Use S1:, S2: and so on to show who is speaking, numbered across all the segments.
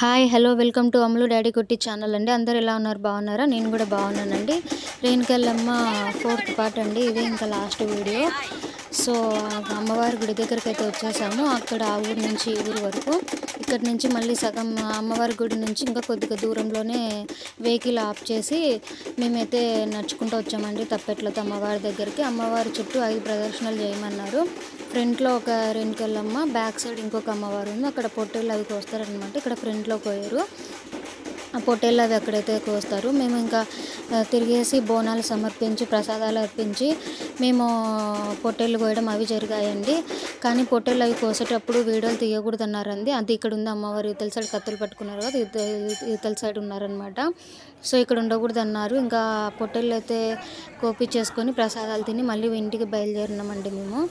S1: Hi hello welcome to Ammulu daddy Kutti channel అండి. అందరు ఎలా ఉన్నారు? బాగున్నారా? నేను కూడా బాగున్నానండి. రేణుకల్లమ్మ ఫోర్త్ పార్ట్ అండి. ఇదే ఇంకా లాస్ట్ వీడియో. సో అమ్మవారి గుడి దగ్గరికి అయితే వచ్చేసాము. అక్కడ ఆ ఊరు నుంచి ఈ ఊరు వరకు. ఇక్కడ నుంచి మళ్ళీ సగం అమ్మవారి గుడి నుంచి ఇంకా కొద్దిగా దూరంలోనే వెహికల్ ఆఫ్ చేసి మేమైతే నడుచుకుంటూ వచ్చామండి తప్పెట్లతో అమ్మవారి దగ్గరికి. అమ్మవారి చుట్టూ ఐదు ప్రదర్శనలు చేయమన్నారు. ఫ్రంట్లో ఒక రెండుకెళ్ళమ్మ బ్యాక్ సైడ్ ఇంకొక అమ్మవారు ఉంది. అక్కడ పొట్టేళ్ళు అవి కోస్తారనమాట ఇక్కడ ఫ్రంట్లో కోయరు. ఆ పొట్టేళ్ళు అవి అక్కడైతే కోస్తారు. మేము ఇంకా తిరిగేసి బోనాలు సమర్పించి ప్రసాదాలు అర్పించి మేము పొట్టేళ్ళు కోయడం అవి జరిగాయండి. కానీ పొట్టేళ్ళు అవి కోసేటప్పుడు వీడియోలు తీయకూడదు అన్నారండి అది ఇక్కడ ఉంది అమ్మవారు ఇతల సైడ్ కత్తులు పట్టుకున్నారు కదా ఇతల సైడ్ ఉన్నారనమాట సో ఇక్కడ ఉండకూడదు అన్నారు ఇంకా పొట్టేళ్ళు అయితే కోపి చేసుకొని ప్రసాదాలు తిని మళ్ళీ ఇంటికి బయలుదేరినామండి మేము.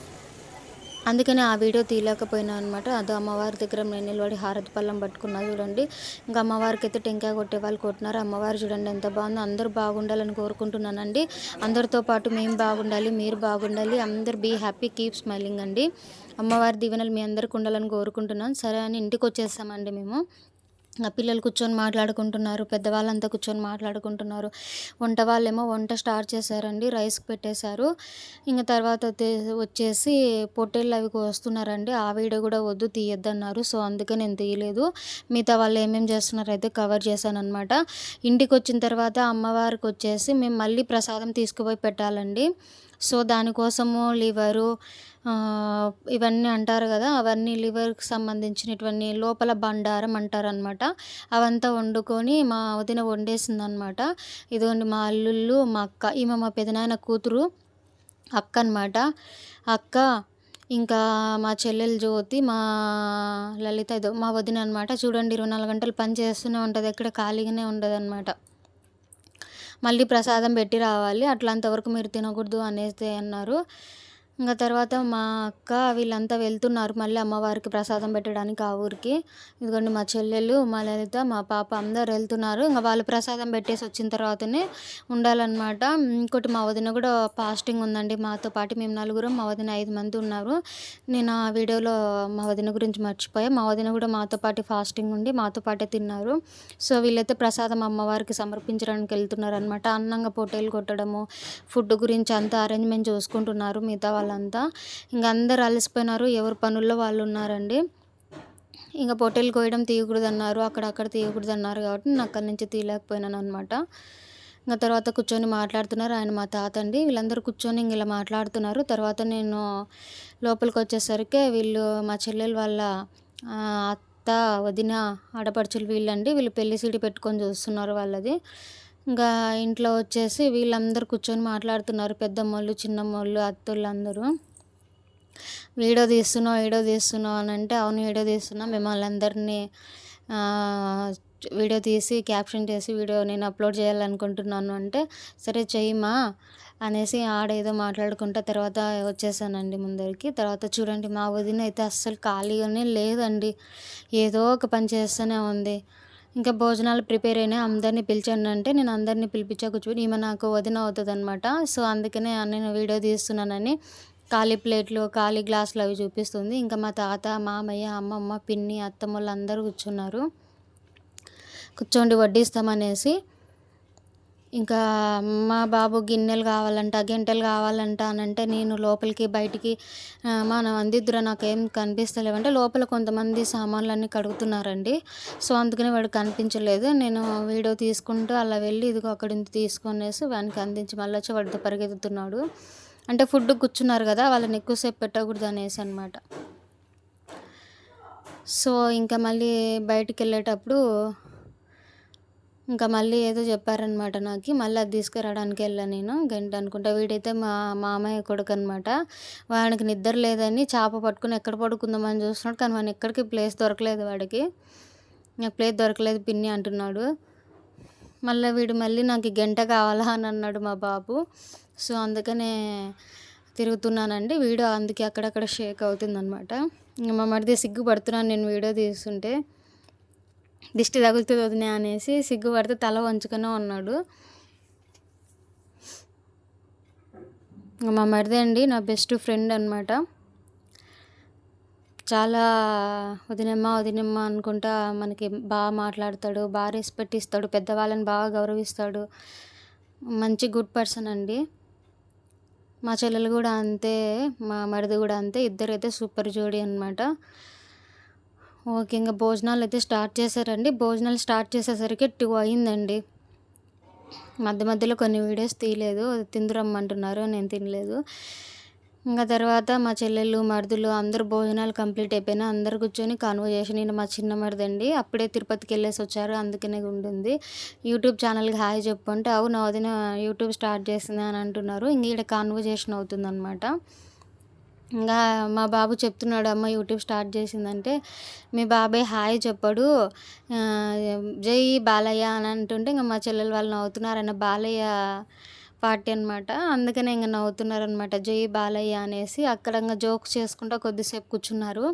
S1: అందుకని ఆ వీడియో తీయలేకపోయినా అనమాట అదో అమ్మవారి దగ్గర నేను నిలబడి హారతి పళ్ళం పట్టుకున్నా చూడండి. ఇంకా అమ్మవారికి అయితే టెంకాయ కొట్టే వాళ్ళు కొట్టినారు. అమ్మవారు చూడండి ఎంత బాగుందో. అందరూ బాగుండాలని కోరుకుంటున్నానండి. అందరితో పాటు మేము బాగుండాలి మీరు బాగుండాలి. అందరు బీ హ్యాపీ కీప్ స్మైలింగ్ అండి. అమ్మవారి దీవెనలు మీ అందరికి ఉండాలని కోరుకుంటున్నాను. సరే అని ఇంటికి వచ్చేసామండి మేము. పిల్లలు కూర్చొని మాట్లాడుకుంటున్నారు పెద్దవాళ్ళంతా కూర్చొని మాట్లాడుకుంటున్నారు. వంట వాళ్ళేమో వంట స్టార్ట్ చేశారండి రైస్ పెట్టేశారు. ఇంకా తర్వాత వచ్చే- వచ్చేసి పొట్టేళ్ళు అవి వస్తున్నారండి ఆ వీడియో కూడా వద్దు తీయొద్దన్నారు. సో అందుకే నేను తీయలేదు. మిగతా వాళ్ళు ఏమేమి చేస్తున్నారో అయితే కవర్ చేశాను ఇంటికి వచ్చిన తర్వాత అమ్మవారికి వచ్చేసి మేము మళ్ళీ ప్రసాదం తీసుకుపోయి పెట్టాలండి. సో దానికోసము లివరు ఇవన్నీ అంటారు కదా అవన్నీ లివర్కి సంబంధించినటువంటి లోపల బండారం అంటారనమాట అవంతా వండుకొని మా వదిన వండేసింది అనమాట ఇదిగోండి మా అల్లుళ్ళు మా అక్క ఈమె మా పెదనాయన కూతురు అక్క అనమాట అక్క ఇంకా మా చెల్లెలు జ్యోతి మా లలిత ఇదో మా వదిన అనమాట చూడండి ఇరవై నాలుగు గంటలు పని చేస్తూనే ఉంటుంది ఎక్కడ ఖాళీగానే ఉండదు అనమాట మళ్ళీ ప్రసాదం పెట్టి రావాలి. అట్లంతవరకు మీరు తినకూడదు అనేసి అన్నారు. ఇంకా తర్వాత మా అక్క వీళ్ళంతా వెళ్తున్నారు మళ్ళీ అమ్మవారికి ప్రసాదం పెట్టడానికి ఆ ఊరికి. ఇదిగోండి మా చెల్లెలు మా లలిత మా పాప అందరు వెళ్తున్నారు. ఇంకా వాళ్ళు ప్రసాదం పెట్టేసి వచ్చిన తర్వాతనే ఉండాలన్నమాట. ఇంకోటి మా వదిన కూడా ఫాస్టింగ్ ఉందండి మాతో పాటు. మేము నలుగురు మా వదిన ఐదు మంది ఉన్నారు. నేను ఆ వీడియోలో మా వదిన గురించి మర్చిపోయా. మా వదిన కూడా మాతో పాటు ఫాస్టింగ్ ఉండి మాతో పాటే తిన్నారు. సో వీళ్ళైతే ప్రసాదం అమ్మవారికి సమర్పించడానికి వెళ్తున్నారు అనమాట అన్నంగా పొటేలు కొట్టడము ఫుడ్ గురించి అంతా అరేంజ్మెంట్ చూసుకుంటున్నారు మిగతా వాళ్ళంతా. ఇంకా అందరు అలసిపోయినారు. ఎవరి పనుల్లో వాళ్ళు ఉన్నారండి. ఇంకా పొట్టేలు కోయడం తీయకూడదు అన్నారు అక్కడక్కడ తీయకూడదు అన్నారు కాబట్టి నేను అక్కడి నుంచి తీయలేకపోయినాను అనమాట ఇంకా తర్వాత కూర్చొని మాట్లాడుతున్నారు ఆయన మా తాత అండి వీళ్ళందరూ కూర్చొని ఇంక ఇలా మాట్లాడుతున్నారు. తర్వాత నేను లోపలికి వచ్చేసరికి వీళ్ళు మా చెల్లెలు వాళ్ళ అత్త వదిన ఆడపడుచులు వీళ్ళండి. వీళ్ళు పెళ్ళి సీడి పెట్టుకొని చూస్తున్నారు వాళ్ళది. ఇంకా ఇంట్లో వచ్చేసి వీళ్ళందరూ కూర్చొని మాట్లాడుతున్నారు. పెద్దమ్మోళ్ళు చిన్నమ్మోళ్ళు అత్తోళ్ళు అందరూ వీడియో తీస్తున్నావు వీడియో తీస్తున్నావు అని అంటే అవును వీడియో తీస్తున్నా. మిమ్మల్ని అందరినీ వీడియో తీసి క్యాప్షన్ చేసి వీడియో నేను అప్లోడ్ చేయాలనుకుంటున్నాను అంటే సరే చెయ్యమా అనేసి ఆడ ఏదో మాట్లాడుకుంటా తర్వాత వచ్చేసానండి ముందరికి. తర్వాత చూడండి మా వదిన అయితే అస్సలు ఖాళీగానే లేదండి. ఏదో ఒక పని చేస్తూనే ఉంది. ఇంకా భోజనాలు ప్రిపేర్ అయినా అందరినీ పిలిచాను అంటే నేను అందరినీ పిలిపించా కూర్చొని ఈమె నాకు వదిన అవుతుంది అనమాట సో అందుకనే నేను వీడియో తీస్తున్నానని ఖాళీ ప్లేట్లు ఖాళీ గ్లాసులు అవి చూపిస్తుంది. ఇంకా మా తాత మామయ్య అమ్మమ్మ పిన్ని అత్తమ్మ వాళ్ళు అందరూ కూర్చున్నారు. కూర్చోండి వడ్డిస్తామనేసి ఇంకా మా బాబు గిన్నెలు కావాలంట గంటలు కావాలంట అని అంటే నేను లోపలికి బయటికి మన మా నా అందిద్దురా నాకేం కనిపిస్తలేవంటే లోపల కొంతమంది సామాన్లన్నీ కడుగుతున్నారండి. సో అందుకనే వాడు కనిపించలేదు. నేను వీడియో తీసుకుంటూ అలా వెళ్ళి ఇదిగో అక్కడి నుంచి తీసుకునేసి వానికి అందించి మళ్ళీ వచ్చి వాడితో పరిగెత్తుతున్నాడు. అంటే ఫుడ్ కూర్చున్నారు కదా వాళ్ళని ఎక్కువసేపు పెట్టకూడదు అనేసి అనమాట సో ఇంకా మళ్ళీ బయటికి వెళ్ళేటప్పుడు ఇంకా మళ్ళీ ఏదో చెప్పారనమాట నాకు. మళ్ళీ అది తీసుకురావడానికి వెళ్ళా నేను గంట అనుకుంటా. వీడైతే మా మామయ్య కొడుకు అనమాట వాడికి నిద్ర లేదని చేప పట్టుకుని ఎక్కడ పడుకుందామని చూస్తున్నాడు. కానీ వాడిని ఎక్కడికి ప్లేస్ దొరకలేదు వాడికి. నాకు ప్లేస్ దొరకలేదు పిన్ని అంటున్నాడు. మళ్ళీ వీడు మళ్ళీ నాకు గంట కావాలా అని అన్నాడు మా బాబు. సో అందుకనే తిరుగుతున్నానండి. వీడియో అందుకే అక్కడక్కడ షేక్ అవుతుందన్నమాట మా మరిది సిగ్గుపడుతున్నాను నేను వీడియో తీస్తుంటే. దిష్టి తగులుతుంది వదిన అనేసి సిగ్గుపడితే తల వంచుకునే ఉన్నాడు. మా మరిది అండి నా బెస్ట్ ఫ్రెండ్ అనమాట చాలా వదినమ్మ వదినమ్మ అనుకుంటా మనకి బాగా మాట్లాడతాడు బాగా రెస్పెక్ట్ ఇస్తాడు పెద్దవాళ్ళని బాగా గౌరవిస్తాడు. మంచి గుడ్ పర్సన్ అండి. మా చెల్లెలు కూడా అంతే మా మరిది కూడా అంతే ఇద్దరైతే సూపర్ జోడీ అనమాట ఓకే ఇంకా భోజనాలు అయితే స్టార్ట్ చేశారండి. భోజనాలు స్టార్ట్ చేసేసరికి టూ అయిందండి. మధ్య మధ్యలో కొన్ని వీడియోస్ తీయలేదు. తిందురమ్మంటున్నారు నేను తినలేదు. ఇంకా తర్వాత మా చెల్లెళ్ళు మరుదులు అందరూ భోజనాలు కంప్లీట్ అయిపోయినా అందరు కూర్చొని కాన్వర్జేషన్ నేను మా చిన్న మరిదండి. అప్పుడే తిరుపతికి వెళ్ళేసి వచ్చారు అందుకనే ఉంటుంది యూట్యూబ్ ఛానల్కి హాయ్ చెప్పు అంటే అవును వదిన యూట్యూబ్ స్టార్ట్ చేసింది అని అంటున్నారు. ఇంక ఇక్కడ కాన్వర్జేషన్ అవుతుందన్నమాట. ఇంకా మా బాబు చెప్తున్నాడు అమ్మ యూట్యూబ్ స్టార్ట్ చేసిందంటే మీ బాబాయ్ హాయ్ చెప్పాడు. జై బాలయ్య అని అంటుంటే ఇంకా మా చెల్లెలు వాళ్ళు నవ్వుతున్నారన్న బాలయ్య పార్టీ అనమాట అందుకనే ఇంకా నవ్వుతున్నారనమాట జై బాలయ్య అనేసి. అక్కడ ఇంకా జోక్స్ చేసుకుంటూ కొద్దిసేపు కూర్చున్నారు.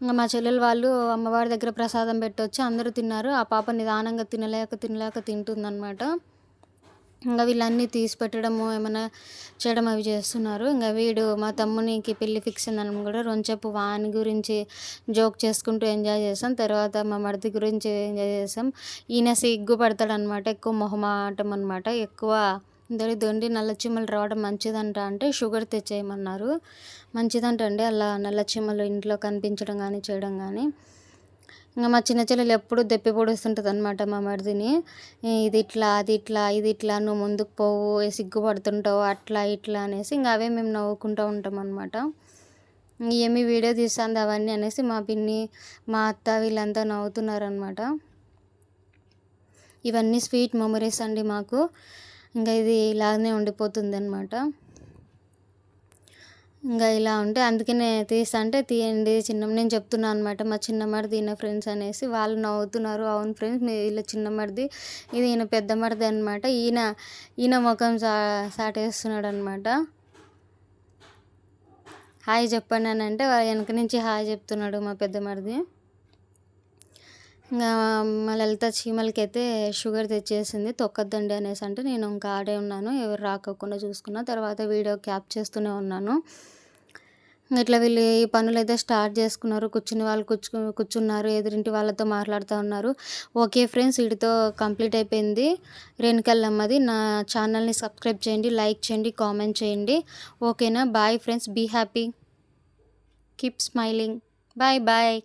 S1: ఇంకా మా చెల్లెలు వాళ్ళు అమ్మవారి దగ్గర ప్రసాదం పెట్టొచ్చి అందరూ తిన్నారు. ఆ పాప నిదానంగా తినలేక తినలేక తింటుందన్నమాట. ఇంకా వీళ్ళన్నీ తీసి పెట్టడము ఏమైనా చేయడం అవి చేస్తున్నారు. ఇంకా వీడు మా తమ్మునికి పెళ్ళి ఫిక్స్ అయిందని కూడా రొంచెప్పు వాని గురించి జోక్ చేసుకుంటూ ఎంజాయ్ చేసాం. తర్వాత మా మడిది గురించి ఎంజాయ్ చేసాం. ఈయన సిగ్గుపడతాడనమాట ఎక్కువ మొహమాటం అనమాట ఎక్కువ దొరి దొండి నల్ల చీమలు రావడం మంచిదంట అంటే షుగర్ తెచ్చేయమన్నారు. మంచిదంట అండి అలా నల్ల చీమలు ఇంట్లో కనిపించడం కానీ చేయడం కానీ ఇంకా మా చిన్న చెల్లెలు ఎప్పుడు దెప్పి పొడుస్తుంటుంది అనమాట మా మరిదిని. ఇది ఇట్లా అది ఇట్లా ఇది ఇట్లా నువ్వు ముందుకు పోవు సిగ్గుపడుతుంటావు అట్లా ఇట్లా అనేసి ఇంకా అవే మేము నవ్వుకుంటూ ఉంటాం అనమాట ఏమి వీడియో తీస్తుంది అవన్నీ అనేసి మా పిన్ని మా అత్త వీళ్ళంతా నవ్వుతున్నారనమాట ఇవన్నీ స్వీట్ మెమరీస్ అండి మాకు. ఇంకా ఇది ఇలానే ఉండిపోతుంది అనమాట ఇంకా ఇలా ఉంటే అందుకనే తీస్తా అంటే తీయండి చిన్న నేను చెప్తున్నాను అనమాట మా చిన్నమ్మడిది ఈయన ఫ్రెండ్స్ అనేసి వాళ్ళు నవ్వుతున్నారు. అవును ఫ్రెండ్స్ మీ వీళ్ళ చిన్నమ్మడిది ఇది ఈయన పెద్దమ్మడిది అనమాట ఈయన ఈయన ముఖం సా సాటేస్తున్నాడు అనమాట హాయ్ చెప్పండి అని అంటే వెనక నుంచి హాయ్ చెప్తున్నాడు మా పెద్దమ్మడిది మా లలిత చీమలకి అయితే షుగర్ తెచ్చేసింది తొక్కద్దండి అనేసి అంటే నేను ఇంకా ఆడే ఉన్నాను ఎవరు రాకోకుండా చూసుకున్న. తర్వాత వీడియో క్యాప్ చేస్తూనే ఉన్నాను. ఇట్లా వీళ్ళు ఈ పనులు అయితే స్టార్ట్ చేసుకున్నారు కూర్చుని వాళ్ళు కూర్చు కూర్చున్నారు ఎదురింటి వాళ్ళతో మాట్లాడుతూ ఉన్నారు. ఓకే ఫ్రెండ్స్ వీటితో కంప్లీట్ అయిపోయింది. రేణుకల్లమ్మది నా ఛానల్ని సబ్స్క్రైబ్ చేయండి లైక్ చేయండి కామెంట్ చేయండి. ఓకేనా? Bye friends be happy. Keep smiling. Bye bye.